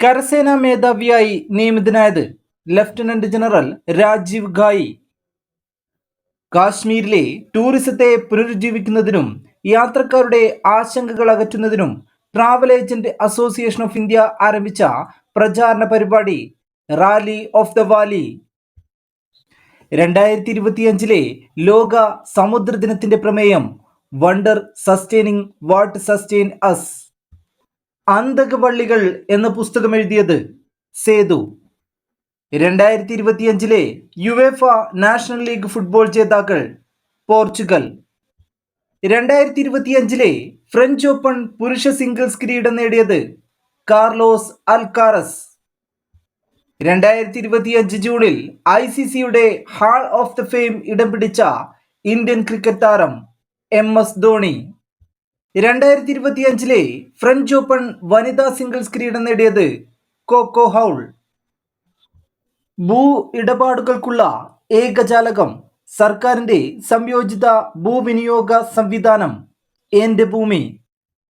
കരസേനാ മേധാവിയായി നിയമിതനായത് ലഫ്റ്റനന്റ് ജനറൽ രാജീവ് ഗായി കാശ്മീരിലെ ടൂറിസത്തെ പുനരുജ്ജീവിക്കുന്നതിനും യാത്രക്കാരുടെ ആശങ്കകൾ അകറ്റുന്നതിനും travel agent association of India ആരംഭിച്ച പ്രചാരണ പരിപാടി റാലി ഓഫ് ദ വാലി രണ്ടായിരത്തി ഇരുപത്തിയഞ്ചിലെ ലോക സമുദ്ര ദിനത്തിന്റെ പ്രമേയം wonder sustaining what sustain us അന്തകവള്ളികൾ എന്ന പുസ്തകം എഴുതിയത് സേതു. രണ്ടായിരത്തി ഇരുപത്തിയഞ്ചിലെ യുവേഫ നാഷണൽ ലീഗ് ഫുട്ബോൾ ജേതാക്കൾ പോർച്ചുഗൽ. രണ്ടായിരത്തി ഇരുപത്തിയഞ്ചിലെ ഫ്രഞ്ച് ഓപ്പൺ പുരുഷ സിംഗിൾസ് കിരീടം നേടിയത് കാർലോസ് അൽകാറസ് രണ്ടായിരത്തി ഇരുപത്തിയഞ്ച് ജൂണിൽ ഐ സി സിയുടെ ഹാൾ ഓഫ് ദ ഫെയിം ഇടം പിടിച്ച ഇന്ത്യൻ ക്രിക്കറ്റ് താരം എം എസ് ധോണി. രണ്ടായിരത്തി ഇരുപത്തിയഞ്ചിലെ ഫ്രഞ്ച് ഓപ്പൺ വനിതാ സിംഗിൾസ് കിരീടം നേടിയത് കോക്കോ ഹൗൾ. ഭൂ ഇടപാടുകൾക്കുള്ള ഏകജാലകം സർക്കാരിന്റെ സംയോജിത ഭൂവിനിയോഗ സംവിധാനം എന്റെ ഭൂമി.